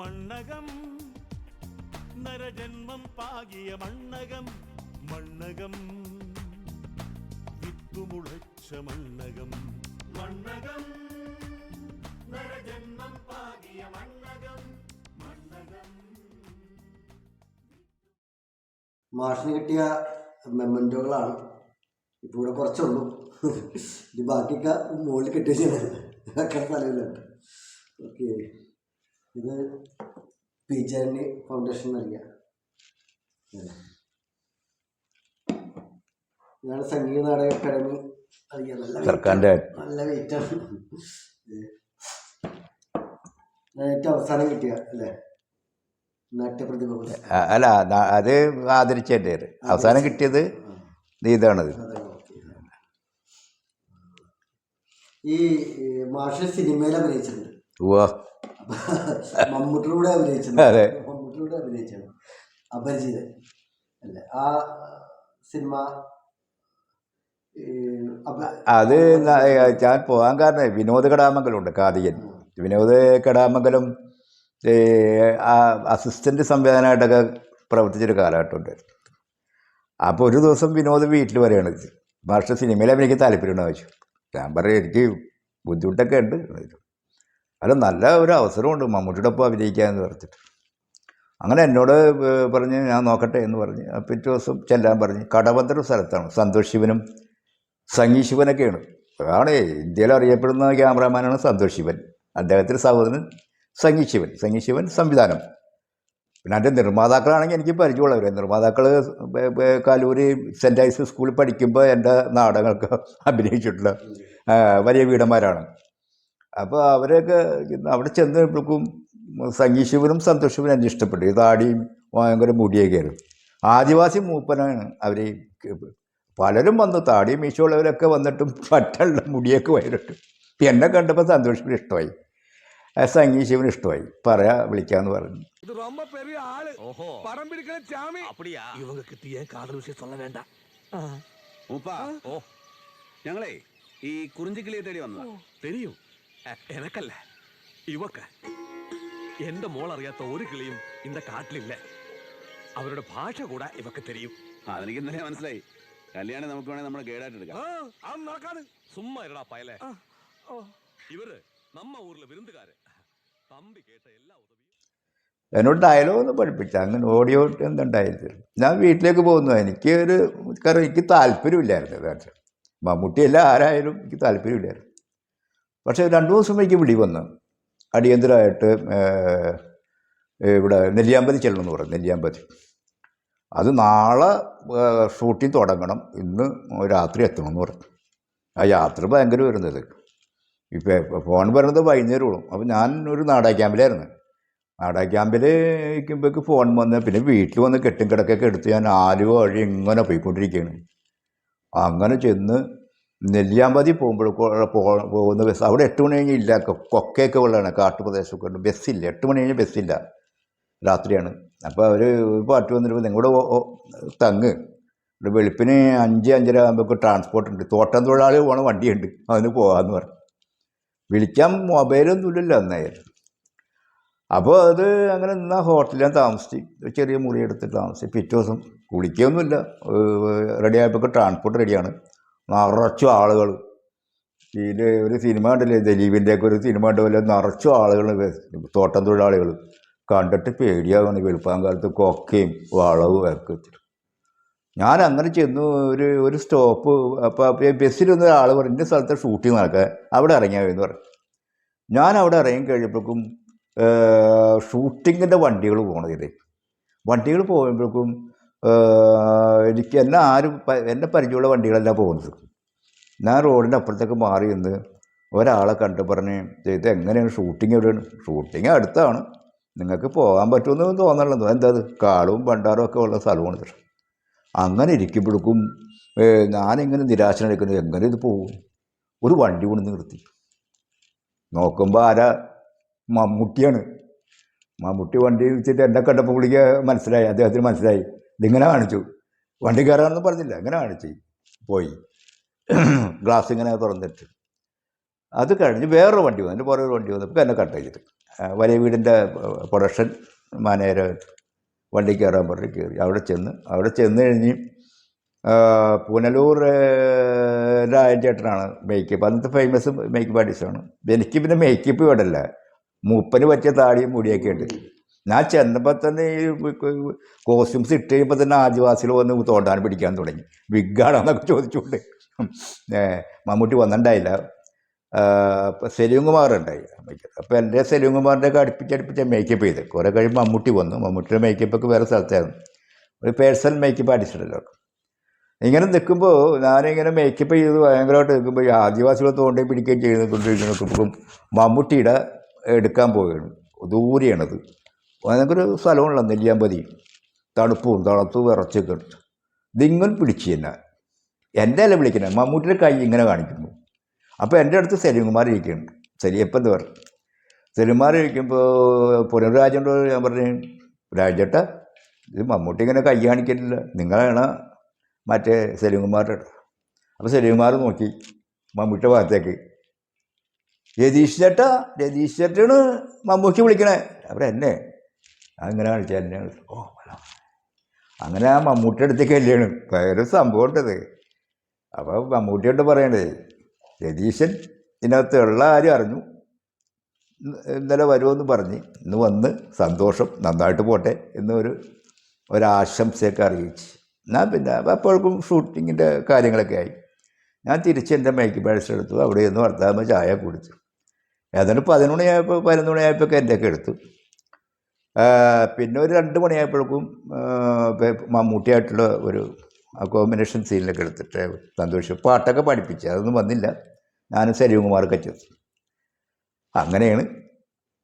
മണ്ണകം. നരജന്മം പാകിയ മണ്ണകം മണ്ണകം. വിത്തുമുളച്ച മണ്ണകം. മണ്ണകം. നരജന്മം പാകിയ മണ്ണകം മണ്ണകം. മാഷിന് കിട്ടിയ മെമ്മന്റോകളാണ്. ഇപ്പോൾ ഇവിടെ കുറച്ചുള്ളൂ. ഇത് ബാക്കിയൊക്കെ മുകളിൽ കെട്ടി വെക്കാൻ സ്ഥലമില്ലുണ്ട് ഓക്കെ. ഇത് പി ജെ ഫൗണ്ടേഷൻ നൽകിയ. ഇതാണ് സംഗീത നാടക അക്കാദമി നൽകിയ നല്ല നല്ല വെയിറ്റാണ് ഏറ്റവും അവസാനം കിട്ടിയ അല്ലേ? അല്ല അത് ആദരിച്ചതിന്റെ അവസാനം കിട്ടിയത് ഇത് ഇതാണത് ഈ മാഷ സിനിമയിൽ അഭിനയിച്ചിട്ടുണ്ട്. ഉവ്വ. മമ്മൂട്ടിലൂടെ അഭിനയിച്ചത്. അതെ. മമ്മൂട്ടിലൂടെ അഭിനയിച്ചത്. അപരിചിതൻ. അല്ലേ? ആ സിനിമ അത് ഞാൻ പോകാൻ കാരണം വിനോദ കടാമംഗലുണ്ട് കാതികൻ. വിനോദ കടാമംഗലം അസിസ്റ്റന്റ് സംവിധാനമായിട്ടൊക്കെ പ്രവർത്തിച്ചൊരു കാലഘട്ടമുണ്ട്. അപ്പോൾ ഒരു ദിവസം വിനോദ് വീട്ടിൽ വരികയാണ് മാസ്റ്റർ സിനിമയിൽ എനിക്ക് താല്പര്യം ചോദിച്ചു. ഞാൻ പറയും എനിക്ക് ബുദ്ധിമുട്ടൊക്കെ ഉണ്ട്. അല്ല നല്ല ഒരു അവസരമുണ്ട് മമ്മൂട്ടിയുടെ ഒപ്പം അഭിനയിക്കാമെന്ന് പറഞ്ഞിട്ട്. അങ്ങനെ എന്നോട് പറഞ്ഞ് ഞാൻ നോക്കട്ടെ എന്ന് പറഞ്ഞ് പിറ്റേ ദിവസം ചെല്ലാൻ പറഞ്ഞ് കടവന്തര സ്ഥലത്താണ്. സന്തോഷ് ശിവനും സംഗീ ശിവനൊക്കെയാണ്. അതാണ് ഇന്ത്യയിൽ അറിയപ്പെടുന്ന ക്യാമറാമാനാണ് സന്തോഷ് ശിവൻ. അദ്ദേഹത്തിന്റെ സഹോദരൻ സംഗീ ശിവൻ. സംഗീ ശിവൻ സംവിധാനം. പിന്നെ അതിന്റെ നിർമ്മാതാക്കളാണെങ്കിൽ എനിക്ക് പരിചയമുള്ളവർ നിർമ്മാതാക്കൾ കാലൂരി സെന്റ് ഐസ് സ്കൂളിൽ പഠിക്കുമ്പോൾ എന്റെ നാടകങ്ങൾക്ക് അഭിനയിച്ചിട്ടുള്ള വലിയ വീടന്മാരാണ്. അപ്പോൾ അവരൊക്കെ അവിടെ ചെന്നപ്പോഴേക്കും സംഗീ ശിവനും സന്തോഷ് ശിവനും എന്നെ ഇഷ്ടപ്പെട്ടു ഈ താടിയും ഭയങ്കര മുടിയൊക്കെയായിരുന്നു ആദിവാസി മൂപ്പനാണ് അവർ പലരും വന്നു താടിയും മീശുള്ളവരൊക്കെ വന്നിട്ടും പറ്റുള്ള മുടിയൊക്കെ വയറിട്ട് എന്നെ കണ്ടപ്പോൾ സന്തോഷിപ്പിന് ഇഷ്ടമായി ആ സംഗീ ശിവന് ഇഷ്ടമായി പറയാ വിളിക്കാമെന്ന് പറഞ്ഞു இது ரொம்ப பெரிய ஆளு ஓஹோ படம் பிடிக்கிற சாமி அப்படியா இவங்க கிட்ட ஏன் காதல் விஷயம் சொல்ல வேண்டாம் മൂപ്പാ ഓ ഞങ്ങളെ ഈ കുറിഞ്ചിക്കിളിയെ തേടി വന്നതാ தெரியும் എനക്കല്ല ഇവക്ക്. എന്റെ മോൾ അറിയാത്ത ഒരു കിളിയും ഇന്റെ കാട്ടിലില്ല. അവരുടെ ഭാഷ കൂടെ ഇവക്ക് തെരയും. അതെനിക്ക് ഇന്നലെ മനസ്സിലായി. കല്യാണം നമുക്ക് വേണേ നമ്മളെ ഗൈഡായിട്ട് എടുക്കാം. പയലെ. ഇവർ നമ്മ ഊരിലെ വിരുന്നുകാര്. തമ്പി കേട്ട എല്ലാ ഉദവിയും. എന്നോട് ഡയലോഗ് ഒന്നും പഠിപ്പിച്ച അങ്ങനെ ഓഡിയോ എന്തുണ്ടായിരുന്നു ഞാൻ വീട്ടിലേക്ക് പോകുന്നു. എനിക്ക് ഒരു കാരണം എനിക്ക് താല്പര്യമില്ലായിരുന്നു. മമ്മൂട്ടി എല്ലാം ആരായാലും എനിക്ക് താല്പര്യമില്ലായിരുന്നു. പക്ഷേ രണ്ട് ദിവസം എനിക്ക് വിളി വന്ന്. അടിയന്തരമായിട്ട് ഇവിടെ നെല്ലിയാമ്പതി ചെല്ലണം എന്ന് പറഞ്ഞു നെല്ലിയാമ്പതി. അത് നാളെ ഷൂട്ടിങ് തുടങ്ങണം. ഇന്ന് രാത്രി എത്തണമെന്ന് പറഞ്ഞു. ആ യാത്ര ഭയങ്കര വരുന്നത്. ഇപ്പോൾ ഫോൺ പറയുന്നത് വൈകുന്നേരമുള്ളൂ. അപ്പോൾ ഞാൻ ഒരു നാടക ക്യാമ്പിലായിരുന്നു. നാടക ക്യാമ്പിൽ ഇരിക്കുമ്പോഴേക്ക് ഫോൺ വന്ന് പിന്നെ വീട്ടിൽ വന്ന് കെട്ടും കിടക്കൊക്കെ എടുത്ത് ഞാൻ ആലുവ വഴി ഇങ്ങനെ പോയിക്കൊണ്ടിരിക്കുകയാണ്. അങ്ങനെ ചെന്ന് നെല്ലിയാമ്പതി പോകുമ്പോൾ പോകുന്ന ബസ് അവിടെ എട്ട് മണി കഴിഞ്ഞ് ഇല്ല. കൊക്കയൊക്കെ ഉള്ളതാണ്. കാട്ടുപ്രദേശമൊക്കെ ഉണ്ട്. ബസ്സില്ല എട്ട് മണി കഴിഞ്ഞ് ബസ്സില്ല രാത്രിയാണ്. അപ്പോൾ അവർ പാട്ട് വന്നിട്ട് നിങ്ങളുടെ തങ്ങ്. ഇവിടെ വെളുപ്പിന് അഞ്ച് അഞ്ചര ആകുമ്പോൾ ട്രാൻസ്പോർട്ട് ഉണ്ട്. തോട്ടം തൊഴിലാളി പോണ വണ്ടിയുണ്ട്. അതിന് പോകാമെന്ന് പറഞ്ഞു. വിളിക്കാൻ മൊബൈലൊന്നും ഇല്ലല്ലോ അന്നായിരുന്നു അപ്പോൾ അത് അങ്ങനെ നിന്ന ഹോട്ടലിൽ താമസിച്ച്. ചെറിയ മുറി എടുത്തിട്ട് താമസിച്ച്. പിറ്റേ ദിവസം കുളിക്കുകയൊന്നുമില്ല റെഡി ആയപ്പോൾ ട്രാൻസ്പോർട്ട് റെഡിയാണ് നിറച്ചും ആളുകൾ ഇതിൽ ഒരു സിനിമ കണ്ടില്ലേ? ദിലീപിന്റെയൊക്കെ ഒരു സിനിമ കണ്ട നിറച്ചു ആളുകൾ തോട്ടം തൊഴിലാളികൾ കണ്ടിട്ട് പേടിയാവാണ് വെളുപ്പാങ്കാലത്ത് കൊക്കയും വളവും ഒക്കെ ഞാൻ അങ്ങനെ ചെന്നു ഒരു ഒരു സ്റ്റോപ്പ് അപ്പോൾ ബസ്സിലൊന്നും ഒരാൾ പറഞ്ഞു ഇന്ന സ്ഥലത്തെ ഷൂട്ടിങ് നടക്കുക അവിടെ ഇറങ്ങിയാവെന്ന് പറഞ്ഞു. ഞാൻ അവിടെ ഇറങ്ങി കഴിയുമ്പോഴേക്കും ഷൂട്ടിങ്ങിന്റെ വണ്ടികൾ പോണതിൽ വണ്ടികൾ പോകുമ്പോഴേക്കും എനിക്ക് എല്ലാം ആരും എന്റെ പരിചയമുള്ള വണ്ടികളല്ല പോകുന്നത്. ഞാൻ റോഡിന്റെ അപ്പുറത്തേക്ക് മാറി നിന്ന് ഒരാളെ കണ്ടു പറഞ്ഞ് ചെയ്ത് എങ്ങനെയാണ് ഷൂട്ടിങ് എവിടെയാണ് ഷൂട്ടിങ് അടുത്താണ്. നിങ്ങൾക്ക് പോകാൻ പറ്റുമെന്ന് തോന്നണല്ലോ എന്താ അത് കാളും ഭണ്ടാറും ഒക്കെ ഉള്ള സ്ഥലമാണ് അങ്ങനെ ഇരിക്കുമ്പോഴേക്കും ഞാനിങ്ങനെ നിരാശനായിരിക്കുന്നത് എങ്ങനെ ഇത് പോകും ഒരു വണ്ടി കൊണ്ട് നിർത്തി. നോക്കുമ്പോൾ ആരാ? മമ്മൂട്ടിയാണ്. മമ്മൂട്ടി വണ്ടി വെച്ചിട്ട് എന്നെ കണ്ടപ്പോൾ വിളിക്കുക മനസ്സിലായി. അദ്ദേഹത്തിന് മനസ്സിലായി. ഇതിങ്ങനെ കാണിച്ചു. വണ്ടി കയറാനൊന്നും പറഞ്ഞില്ല. അങ്ങനെ കാണിച്ച് പോയി? ഗ്ലാസ് ഇങ്ങനെ തുറന്നിട്ട്. അത് കഴിഞ്ഞ് വേറൊരു വണ്ടി വന്നു. എന്റെ പുറകെ ഒരു വണ്ടി വന്നപ്പോൾ എന്നെ കട്ട് ചെയ്തിട്ട്. വലിയ വീടിന്റെ പ്രൊഡക്ഷൻ മാനേജർ വണ്ടി കയറാൻ പറഞ്ഞ് കയറി അവിടെ ചെന്ന് അവിടെ ചെന്ന് കഴിഞ്ഞ് പുനലൂർ രാജേട്ടനാണ് മേക്കപ്പ് അന്നത്തെ ഫേമസ് മേക്കപ്പ് ആർട്ടിസ്റ്റാണ് എനിക്ക് പിന്നെ മേക്കപ്പ് വേണ്ടല്ല മൂപ്പന് പറ്റിയ താടിയും മുടിയൊക്കെ ഉണ്ട്. ഞാൻ ചെന്നപ്പോൾ തന്നെ ഈ കോസ്റ്റ്യൂംസ് ഇട്ട് കഴിയുമ്പോൾ തന്നെ ആദിവാസികൾ വന്ന് തോണ്ടാൻ പിടിക്കാൻ തുടങ്ങി. വിഗാണെന്നൊക്കെ ചോദിച്ചുകൊണ്ട്. മമ്മൂട്ടി വന്നിട്ടുണ്ടായില്ല സലീം കുമാർ അപ്പോൾ എന്റെ സലീം കുമാറിന്റെ ഒക്കെ മേക്കപ്പ് ചെയ്ത്. കുറേ കഴിയുമ്പോൾ മമ്മൂട്ടി വന്നു. മമ്മൂട്ടിയുടെ മേക്കപ്പ് ഒക്കെ വേറെ സ്ഥലത്തായിരുന്നു. ഒരു പേഴ്സണൽ മേക്കപ്പ് ആർട്ടിസ്റ്റല്ലോ ഇങ്ങനെ നിൽക്കുമ്പോൾ ഞാനിങ്ങനെ മേക്കപ്പ് ചെയ്ത് ഭയങ്കരമായിട്ട് നിൽക്കുമ്പോൾ ഈ ആദിവാസികളെ തോണ്ടി പിടിക്കുകയും ചെയ്ത് കൊണ്ടിരിക്കുന്ന മമ്മൂട്ടിയുടെ എടുക്കാൻ പോവുകയാണ്. ദൂരെയാണത് ഭയങ്കര സ്ഥലമുള്ള നെല്ലിയാമ്പതി. തണുപ്പും തണുത്തും വിറച്ചൊക്കെ ഉണ്ട് ഇതിങ്ങനെ പിടിച്ചു തന്നെ എന്റെ അല്ല വിളിക്കുന്നത് മമ്മൂട്ടിയുടെ കൈ ഇങ്ങനെ കാണിക്കുന്നു. അപ്പോൾ എന്റെ അടുത്ത് സലീംകുമാർ ഇരിക്കുന്നുണ്ട് സലിയപ്പം എന്ന് പറഞ്ഞു സലീംകുമാർ ഇരിക്കുമ്പോൾ പുനർരാജനോട് ഞാൻ പറഞ്ഞു. രാജേട്ട ഇത് മമ്മൂട്ടി ഇങ്ങനെ കൈ കാണിക്കില്ല നിങ്ങളാണ് മറ്റേ സലീംകുമാരുടെ അപ്പോൾ സലീംകുമാർ നോക്കി മമ്മൂട്ടിയുടെ ഭാഗത്തേക്ക്. രതീഷ് ചേട്ടാ രതീഷ് ചേട്ടനാണ് മമ്മൂട്ടി വിളിക്കണേ. അവരെന്നെ അങ്ങനെ കാണിച്ചാൽ എന്നെ. ഓ. അങ്ങനെ ആ മമ്മൂട്ടി അടുത്തേക്ക് കല്യാണ് വേറെ സംഭവം ഉണ്ടത് അപ്പോൾ മമ്മൂട്ടിയോട്ട് പറയണ്ടേ രതീശൻ ഇതിനകത്ത് ഉള്ള ആരും അറിഞ്ഞു. ഇന്ന് ഇന്നലെ വരുമെന്ന് പറഞ്ഞ് ഇന്ന് വന്ന് സന്തോഷം നന്നായിട്ട് പോട്ടെ എന്നൊരു ഒരാശംസയൊക്കെ അറിയിച്ച്. ഞാൻ പിന്നെ അപ്പോഴേക്കും ഷൂട്ടിങ്ങിന്റെ കാര്യങ്ങളൊക്കെ ആയി. ഞാൻ തിരിച്ച് എന്റെ മൈക്ക് പാഴ്സ് എടുത്തു. അവിടെ നിന്ന് വർത്താമ ചായ കുടിച്ചു. ഏതാണ്ട് പതിനൊന്ന് മണിയായപ്പോൾ പതിനൊന്ന് മണിയായപ്പോഴൊക്കെ എന്റെയൊക്കെ എടുത്തു. പിന്നെ ഒരു രണ്ട് മണിയായപ്പോഴേക്കും മമ്മൂട്ടിയായിട്ടുള്ള ഒരു കോമ്പിനേഷൻ സീനിലൊക്കെ എടുത്തിട്ട് സന്തോഷം പാട്ടൊക്കെ പഠിപ്പിച്ചു അതൊന്നും വന്നില്ല. ഞാനും സരീവകുമാർക്ക് ചെന്നു അങ്ങനെയാണ്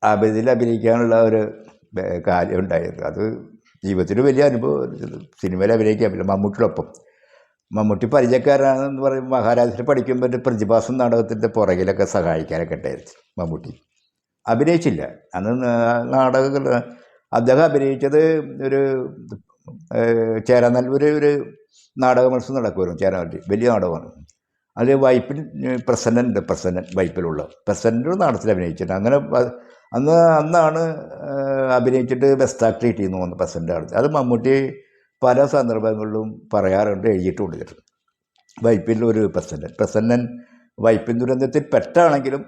അഭിനയിൽ അഭിനയിക്കാനുള്ള ഒരു കാര്യം ഉണ്ടായത്. അത് ജീവിതത്തിൽ വലിയ അനുഭവം. സിനിമയിൽ അഭിനയിക്കാൻ പറ്റില്ല. മമ്മൂട്ടിയോടൊപ്പം മമ്മൂട്ടി പരിചയക്കാരാണെന്ന് പറയും മഹാരാജത്തിൽ പഠിക്കുമ്പോൾ പ്രതിഭാസം നാടകത്തിന്റെ പുറകിലൊക്കെ സഹായിക്കാനൊക്കെ ഉണ്ടായിരുന്നു മമ്മൂട്ടി. അഭിനയിച്ചില്ല. അന്ന് നാടകങ്ങൾ അദ്ദേഹം അഭിനയിച്ചത് ഒരു ചേരാനല്ലൂർ ഒരു നാടക മത്സരം നടക്കുമായിരുന്നു ചേരാനല്ലൂർ വലിയ നാടകമാണ്. അത് വൈപ്പിൽ പ്രസന്നന്റെ പ്രസന്നൻ വൈപ്പിലുള്ള പ്രസന്നന്റെ നാടത്തിൽ അഭിനയിച്ചിട്ടുണ്ട് അങ്ങനെ അന്ന് അന്നാണ് അഭിനയിച്ചിട്ട് ബെസ്റ്റ് ആക്ടർ കിട്ടിയെന്ന് തോന്നുന്നു പ്രസന്റെ അടുത്ത്. അത് മമ്മൂട്ടി പല സന്ദർഭങ്ങളിലും പറയാറുണ്ട് എഴുതിയിട്ടുണ്ട് ഇതിൽ. വൈപ്പിൽ ഒരു പ്രസന്നൻ. പ്രസന്നൻ വൈപ്പിൻ ദുരന്തത്തിൽ പെട്ടാണെങ്കിലും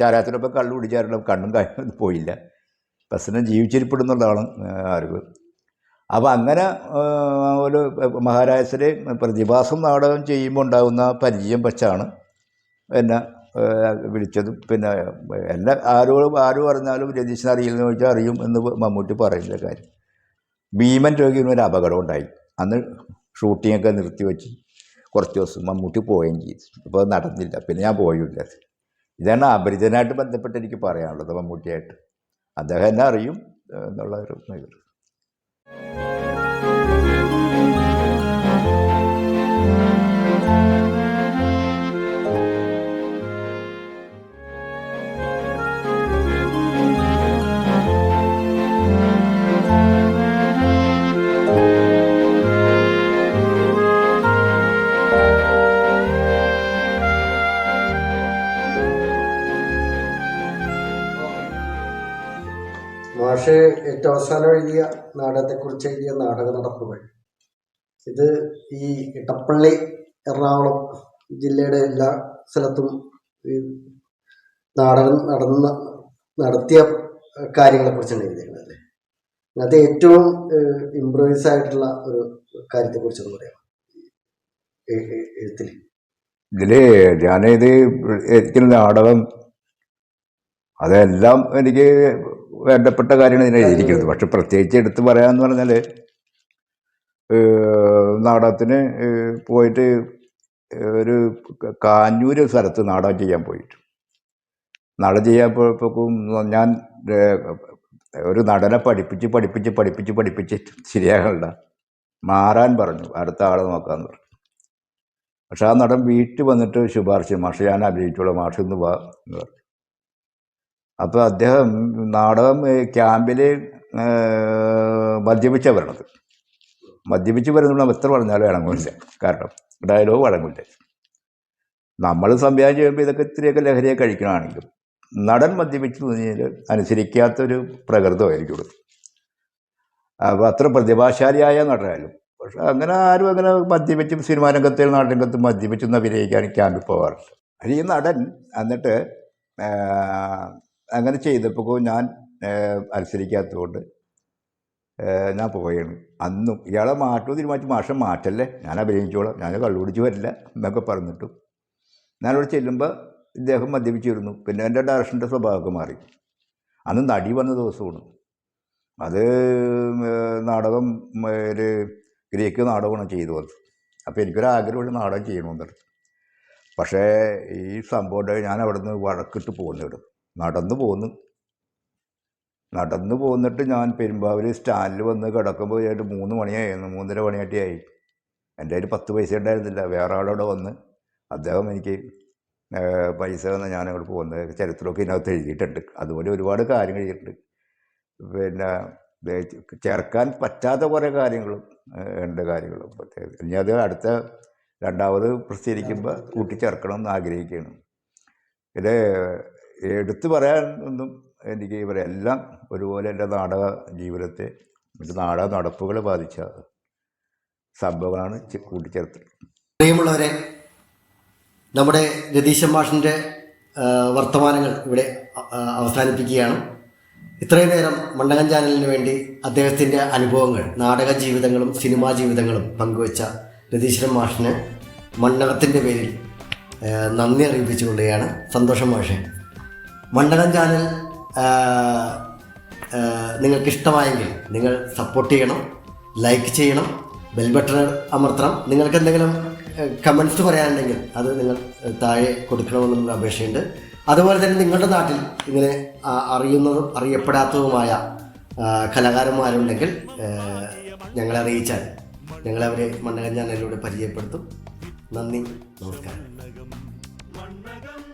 ചാരാത്തിനൊപ്പം കള്ളു കുടിച്ചാലുള്ള കണ്ണും കാര്യം പോയില്ല. പ്രസിഡന്റ് ജീവിച്ചിരിപ്പെടുന്നുള്ളതാണ് അറിവ്. അപ്പോൾ അങ്ങനെ ഒരു മഹാരാജസിലെ പ്രതിഭാസം നാടകം ചെയ്യുമ്പോൾ ഉണ്ടാകുന്ന പരിചയം വെച്ചാണ് എന്നെ വിളിച്ചതും. പിന്നെ എല്ലാ ആരോടും ആര് പറഞ്ഞാലും രതീശൻ അറിയില്ലെന്ന് ചോദിച്ചാൽ അറിയും എന്ന് മമ്മൂട്ടി പറയുന്ന കാര്യം. ഭീമൻ രോഗിന് ഒരു അപകടം ഉണ്ടായി. അന്ന് ഷൂട്ടിങ്ങൊക്കെ നിർത്തിവെച്ച് കുറച്ച് ദിവസം മമ്മൂട്ടി പോവുകയും ചെയ്തു. അപ്പോൾ നടന്നില്ല. പിന്നെ ഞാൻ പോയില്ല. ഇതാണ് അപരിചിതനായിട്ട് ബന്ധപ്പെട്ട് എനിക്ക് പറയാനുള്ളത് മമ്മൂട്ടിയായിട്ട്. അദ്ദേഹം എന്നെ അറിയും എന്നുള്ള ഒരു മാഷ് ഏറ്റവും അവസാനം എഴുതിയ നാടകത്തെക്കുറിച്ച് എഴുതിയ നാടക നടപ്പുകൾ. ഇത് ഈ ഇട്ടപ്പള്ളി എറണാകുളം ജില്ലയുടെ എല്ലാ സ്ഥലത്തും ഈ നാടകം നടന്ന നടത്തിയ കാര്യങ്ങളെക്കുറിച്ചാണ് എഴുതിയിരുന്നത് അല്ലേ? അത് ഏറ്റവും ഇംപ്രൂവൈസ് ആയിട്ടുള്ള ഒരു കാര്യത്തെക്കുറിച്ചൊന്ന് പറയാം എഴുത്തിൽ. ഇതിൽ ഞാനിത് എനിക്ക് നാടകം അതെല്ലാം എനിക്ക് വേണ്ടപ്പെട്ട കാര്യമാണ് ഇതിനെ എഴുതിയിരിക്കുന്നത്. പക്ഷെ പ്രത്യേകിച്ച് എടുത്ത് പറയാമെന്ന് പറഞ്ഞാൽ നാടകത്തിന് പോയിട്ട് ഒരു കാഞ്ഞൂര് സ്ഥലത്ത് നാടകം ചെയ്യാൻ പോയിട്ട്. നാടകം ചെയ്യാൻ പോയപ്പോൾ ഞാൻ ഒരു നടനെ പഠിപ്പിച്ച് പഠിപ്പിച്ച് പഠിപ്പിച്ച് പഠിപ്പിച്ച് ശരിയാകണ്ട. മാറാൻ പറഞ്ഞു. അടുത്ത ആളെ നോക്കാമെന്ന് പറഞ്ഞു. പക്ഷെ ആ നടൻ വീട്ടിൽ വന്നിട്ട് ശുപാർശ മാഷ് ഞാൻ അഭിനയിച്ചോളാം. മാഷ് ഇന്ന് വാ എന്ന് പറഞ്ഞു. അപ്പോൾ അദ്ദേഹം നാടകം ക്യാമ്പിൽ മദ്യപിച്ച വരണത് മദ്യപിച്ച് വരുന്നുള്ള എത്ര പറഞ്ഞാലും ഇണങ്ങില്ല കാരണം ഡയലോഗ് വഴങ്ങില്ല നമ്മൾ സംവിധാനം ചെയ്യുമ്പോൾ ഇതൊക്കെ ഇത്രയൊക്കെ ലഹരിയെ കഴിക്കണമാണെങ്കിലും നടൻ മദ്യപിച്ച് കഴിഞ്ഞാൽ അനുസരിക്കാത്തൊരു പ്രകൃതമായിരിക്കും അപ്പോൾ അത്ര പ്രതിഭാശാലിയായ നടനായാലും പക്ഷെ അങ്ങനെ ആരും അങ്ങനെ മദ്യപിച്ചും സിനിമാ രംഗത്തിൽ നാടരംഗത്തും മദ്യപിച്ചൊന്നും അഭിനയിക്കാൻ ക്യാമ്പിൽ പോകാറില്ല ഈ നടൻ എന്നിട്ട് അങ്ങനെ ചെയ്തപ്പോൾ ഞാൻ അനുസരിക്കാത്തതുകൊണ്ട് ഞാൻ പോയാണ് അന്നും ഇയാളെ മാറ്റുമോ തീരുമാനിച്ചു മാഷം മാറ്റല്ലേ? ഞാൻ അഭിനയിച്ചോളാം. ഞാൻ കള്ളുപിടിച്ച് വരില്ല എന്നൊക്കെ പറഞ്ഞിട്ടും ഞാനിവിടെ ചെല്ലുമ്പോൾ ഇദ്ദേഹം മദ്യപിച്ചിരുന്നു. പിന്നെ എന്റെ ഡയറക്ഷന്റെ സ്വഭാവമൊക്കെ മാറി. അന്ന് നടി വന്ന ദിവസമാണ്. അത് നാടകം ഒരു ഗ്രീക്ക് നാടകമാണ് ചെയ്തു വന്നത് അപ്പോൾ എനിക്കൊരാഗ്രഹമുള്ള നാടകം ചെയ്യണമെന്നുണ്ട് പക്ഷേ ഈ സംഭവം ഞാൻ അവിടെ നിന്ന് വഴക്കിട്ട് പോകുന്നു ഇവിടെ നടന്നു പോന്നു. നടന്നു പോന്നിട്ട് ഞാൻ പെരുമ്പാവൂർ സ്റ്റാൻഡിൽ വന്ന് കിടക്കുമ്പോൾ ഏതാണ്ട് മൂന്ന് മണിയായിരുന്നു മൂന്നര മണിയായിട്ടായി എന്റെ കയ്യിൽ പത്ത് പൈസ ഉണ്ടായിരുന്നില്ല വേറെ ആളവിടെ വന്ന് അദ്ദേഹം എനിക്ക് പൈസ തന്ന് ഞാൻ അങ്ങോട്ട് പോകുന്നത് ചരിത്രമൊക്കെ ഇതിനകത്ത് എഴുതിയിട്ടുണ്ട്. അതുപോലെ ഒരുപാട് കാര്യങ്ങൾ എഴുതിയിട്ടുണ്ട്. പിന്നെ ചേർക്കാൻ പറ്റാത്ത കുറേ കാര്യങ്ങളും ഉണ്ട് കാര്യങ്ങളും. പ്രത്യേകിച്ച് ഇനി അത് അടുത്ത രണ്ടാമത് പ്രസിദ്ധീകരിക്കുമ്പോൾ കൂട്ടിച്ചേർക്കണം എന്ന് ആഗ്രഹിക്കുകയാണ്. ഇത് എടുത്തു പറയാൻ ഒന്നും എനിക്ക് ഇവരെല്ലാം ഒരുപോലെ എന്റെ നാടക ജീവിതത്തെ എന്റെ നാടക നടപ്പുകളെ ബാധിച്ച സംഭവങ്ങളാണ് ചെ- കൂട്ടിച്ചേർത്തത്. പ്രിയമുള്ളവരെ നമ്മുടെ രതീശൻ മാഷിന്റെ വർത്തമാനങ്ങൾ ഇവിടെ അവസാനിപ്പിക്കുകയാണ്. ഇത്രയും നേരം മണ്ണകൻ ചാനലിന് വേണ്ടി അദ്ദേഹത്തിന്റെ അനുഭവങ്ങൾ നാടക ജീവിതങ്ങളും സിനിമാ ജീവിതങ്ങളും പങ്കുവച്ച രതീശ്വരൻ മാഷിന് മണ്ണകത്തിന്റെ പേരിൽ നന്ദി അറിയിപ്പിച്ചുകൊള്ളുകയാണ്. സന്തോഷം മാഷെ. മണ്ഡലം ചാനൽ നിങ്ങൾക്ക് ഇഷ്ടമായെങ്കിൽ നിങ്ങൾ സപ്പോർട്ട് ചെയ്യണം ലൈക്ക് ചെയ്യണം ബെൽ ബട്ടൺ അമർത്തണം. നിങ്ങൾക്ക് എന്തെങ്കിലും കമൻസ് പറയാനുണ്ടെങ്കിൽ അത് നിങ്ങൾ താഴെ കൊടുക്കണമെന്നുള്ള അപേക്ഷയുണ്ട്. അതുപോലെ തന്നെ നിങ്ങളുടെ നാട്ടിൽ ഇങ്ങനെ അറിയുന്നതും അറിയപ്പെടാത്തതുമായ കലാകാരന്മാരുണ്ടെങ്കിൽ ഞങ്ങളെ അറിയിച്ചാൽ ഞങ്ങളവരെ മണ്ണകൻ ചാനലിലൂടെ പരിചയപ്പെടുത്തും. നന്ദി നമസ്കാരം. മണ്ണകം